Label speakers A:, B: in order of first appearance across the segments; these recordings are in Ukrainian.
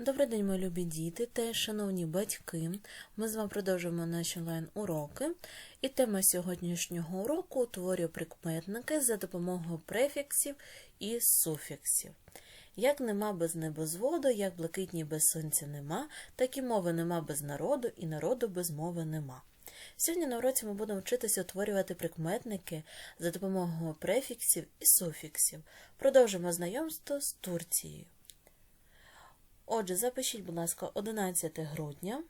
A: Добрий день, мої любі діти та шановні батьки. Ми з вами продовжуємо наші онлайн-уроки. І тема сьогоднішнього уроку утворює прикметники за допомогою префіксів і суфіксів. Як нема без небозводу, як блакитні без сонця нема, так і мови нема без народу, і народу без мови нема. Сьогодні на уроці ми будемо вчитися утворювати прикметники за допомогою префіксів і суфіксів. Продовжимо знайомство з Турцією. Отже, запишіть, будь ласка, 11 грудня.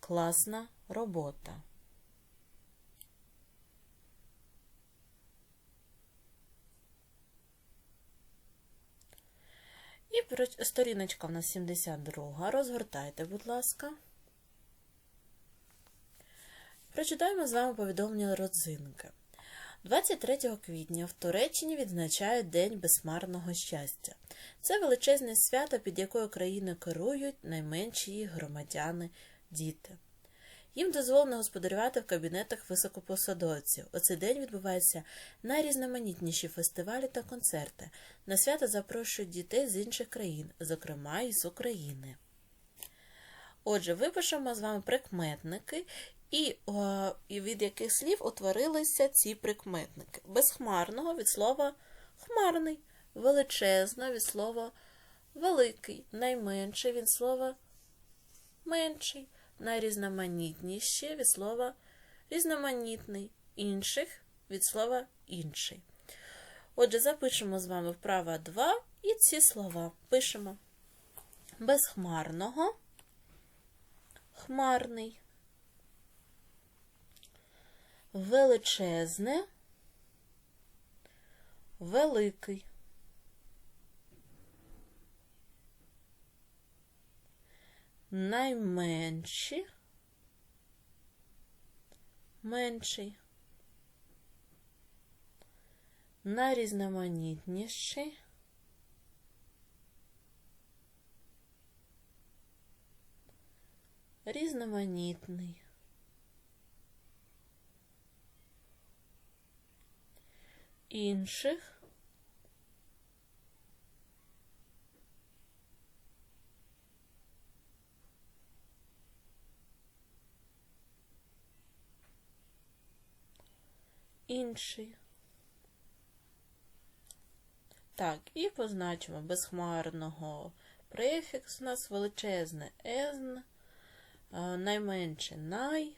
A: Класна робота. І сторіночка в нас 72. Розгортайте, будь ласка. Прочитаємо з вами повідомлення родзинки. 23 квітня в Туреччині відзначають День безмарного щастя. Це величезне свято, під якою країни керують найменші її громадяни, діти. Їм дозволено господарювати в кабінетах високопосадовців. У цей день відбуваються найрізноманітніші фестивалі та концерти. На свято запрошують дітей з інших країн, зокрема і з України. Отже, випишемо з вами прикметники і о, і від яких слів утворилися ці прикметники. Безхмарного від слова хмарний, величезно від слова великий, найменший від слова менший, найрізноманітніше від слова різноманітний, інших від слова інший. Отже, запишемо з вами вправа 2 і ці слова пишемо безхмарного, хмарний величезне, великий. Найменші, менший, найрізноманітніший, різноманітний. Інших. Інший. Так, і позначимо безхмарного префікс у нас величезне «езн», найменше най,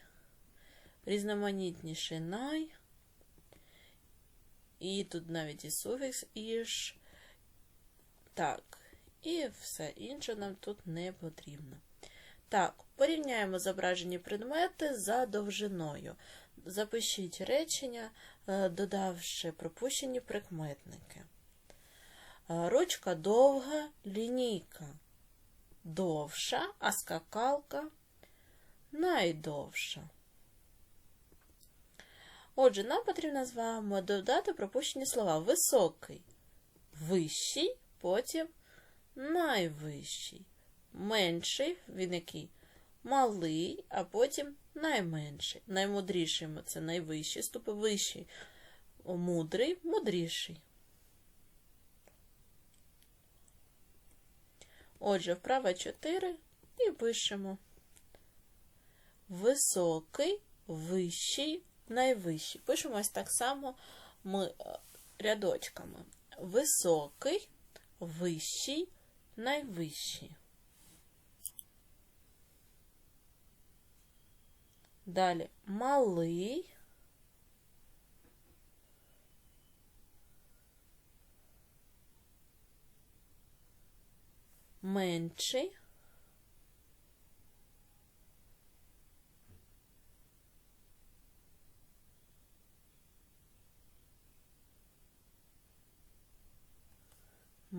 A: різноманітніше най. І тут навіть і суфікс іш. Так, і все інше нам тут не потрібно. Так, порівняємо зображені предмети за довжиною. Запишіть речення, е, додавши пропущені прикметники. Е, ручка довга, лінійка довша, а скакалка найдовша. Отже, нам потрібно з вами додати пропущені слова. Високий, вищий, потім найвищий, менший, він який? Малий, а потім найменший. Наймудріший це найвищий, ступи вищий, мудрий, мудріший. Отже, вправа 4 і пишемо. Високий, вищий, найвищий. Пишемо так само ми е, рядочками. Високий, вищий, найвищий. Далі малий. Менший.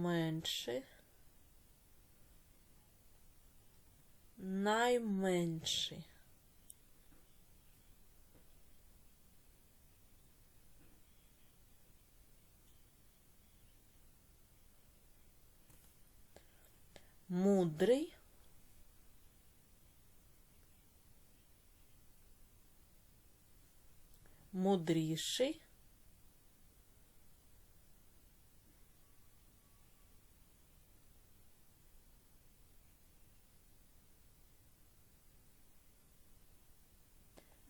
A: Менших, найменший. Мудрий, мудріший,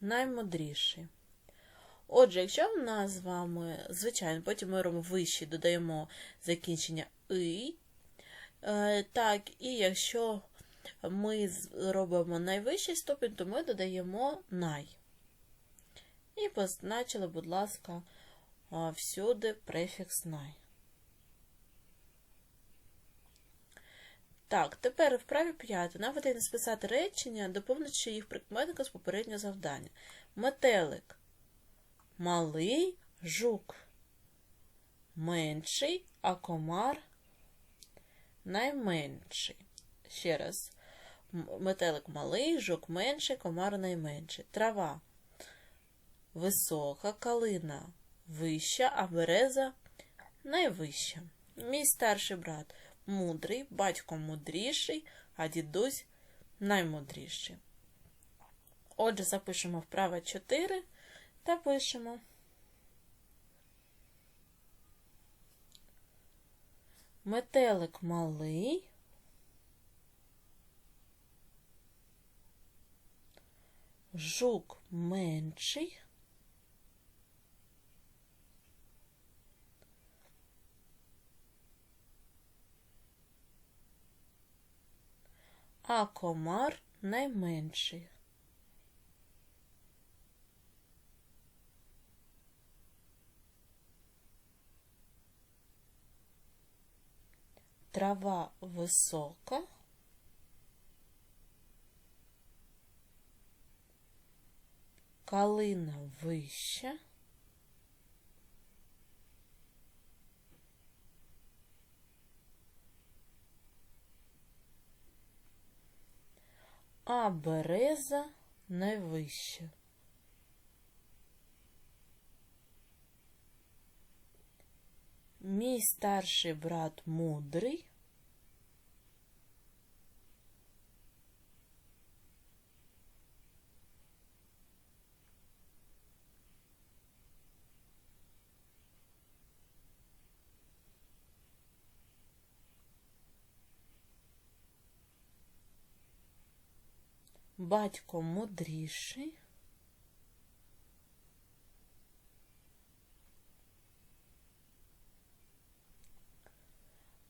A: наймудріший. Отже, якщо в нас з вами, звичайно, потім ми робимо вищий, додаємо закінчення «и», е, так, і якщо ми робимо найвищий ступінь, то ми додаємо най. І позначили, будь ласка, всюди префікс най. Так, тепер в праві 5 нам потрібно списати речення, доповнивши їх прикметника з попереднього завдання. Метелик. Малий жук. Менший, а комар найменший. Ще раз. Метелик малий, жук менший, комар найменший. Трава. Висока калина вища, а береза найвища. Мій старший брат мудрий, батько мудріший, а дідусь наймудріший. Отже, запишемо вправо 4 та пишемо. Метелик малий. Жук менший. А комар найменший. Трава висока. Калина вища. А береза найвища. Мій старший брат мудрий. Батько мудріший.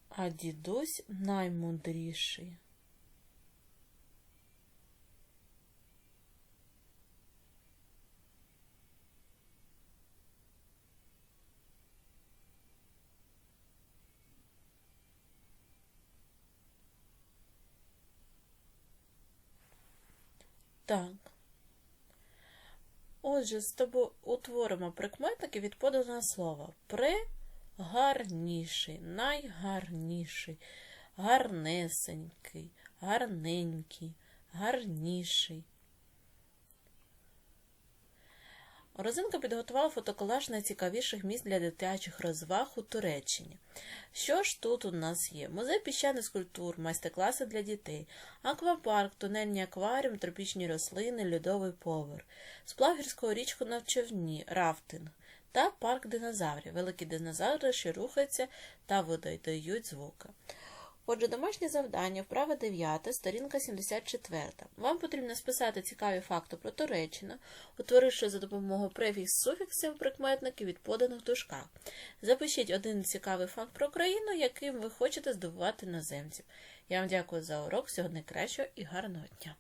A: А дідусь наймудріший. Так. Отже, з тобою утворимо прикметники від поданого слова. Прегарніший, найгарніший, гарнесенький, гарненький, гарніший. Розинка підготувала фотоколаж найцікавіших місць для дитячих розваг у Туреччині. Що ж тут у нас є? Музей піщаних скульптур, майстер-класи для дітей, аквапарк, тунельні акваріум, тропічні рослини, льодовий поверх, сплав гірського річку на човні, рафтинг та парк динозаврів. Великі динозаври, що рухаються та видають звуки. Отже, домашнє завдання, вправа 9, сторінка 74. Вам потрібно списати цікаві факти про Туреччину, утворивши за допомогою префікс суфіксів прикметників від поданих дужках. Запишіть один цікавий факт про країну, яким ви хочете здобувати іноземців. Я вам дякую за урок, всього найкращого і гарного дня!